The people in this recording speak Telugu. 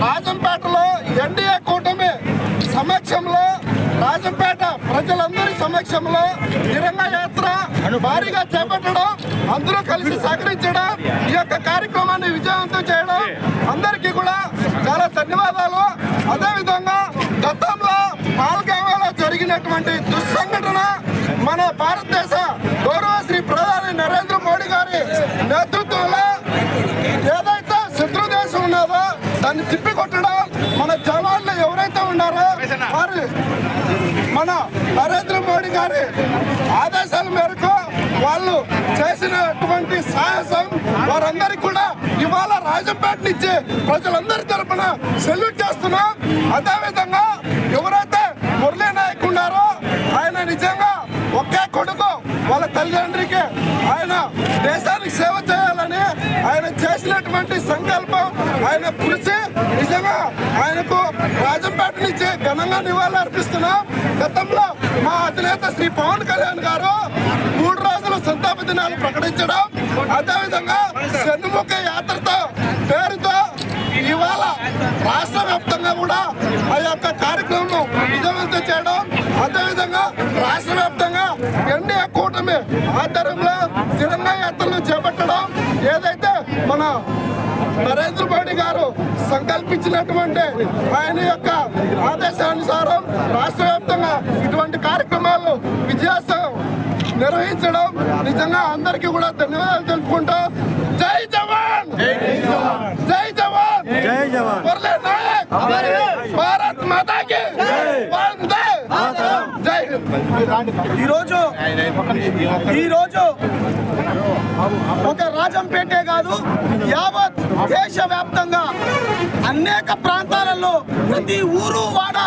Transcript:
రాజంపేటలో ఎన్డీఏ కూటమి సమక్షంలో రాజంపేట ప్రజలందరి సమక్షంలో తిరంగ యాత్ర భారీగా చేపట్టడం అందరూ కలిసి సహకరించడం ఈ యొక్క కార్యక్రమాన్ని విజయవంతం చేయడం అందరికీ కూడా చాలా ధన్యవాదాలు. అదేవిధంగా గతంలో పాల్గామాలో జరిగినటువంటి దుస్సంఘటన మన భారతదేశ గౌరవ శ్రీ ప్రధాని నరేంద్ర మోడీ గారి నేతృత్వంలో ఏదైతే శత్రుదేశం ఉన్నదో దాన్ని ఉన్నారో వారు మన నరేంద్ర మోడీ గారి ఆదేశాల మేరకు వాళ్ళు చేసినటువంటి సాహసం వారందరికీ కూడా ఇవాళ రాజంపేట నుంచి ప్రజలందరి తరపున సెల్యూట్ చేస్తున్నాం. అదేవిధంగా ఎవరైతే మురళీ నాయక్ ఉన్నారో ఆయన నిజంగా ఒకే కొడుకు వాళ్ళ తల్లిదండ్రికి ఆయన ఆయన చేసినటువంటి సంకల్పం ఆయన కృషి నిజంగా ఆయనకు రాజంపేట నుంచి ఘనంగా నివాళులు అర్పిస్తున్నాం. గతంలో మా అధినేత శ్రీ పవన్ కళ్యాణ్ గారు మూడు రోజులు సంతాప దినాలు ప్రకటించడం అదేవిధంగా షణ్ముఖ యాత్రతో పేరుతో ఇవాళ రాష్ట్ర వ్యాప్తంగా కూడా ఆ యొక్క కార్యక్రమం విజయవంతం చేయడం అదేవిధంగా రాష్ట్ర వ్యాప్తంగా ఎన్డీఏ కూటమి ఆధ్వర్యంలో తిరంగా యాత్రలు చేపట్టడం ఏదైతే మన నరేంద్ర మోడీ గారు సంకల్పించినటువంటి ఆయన యొక్క ఆదేశానుసారం రాష్ట్ర వ్యాప్తంగా ఇటువంటి కార్యక్రమాలు విజయోత్సవం నిర్వహించడం. నిజంగా అందరికీ కూడా ధన్యవాదాలు తెలుపుకుంటూ జై జవాన్! జై జవాన్! జై జవాన్! భారత్ మాతాకి! వందే జై హింద్! ఈరోజు ఈరోజు ఒక రాజంపేటే కాదు యావత్ దేశవ్యాప్తంగా అనేక ప్రాంతాలలో ప్రతి ఊరు వాడ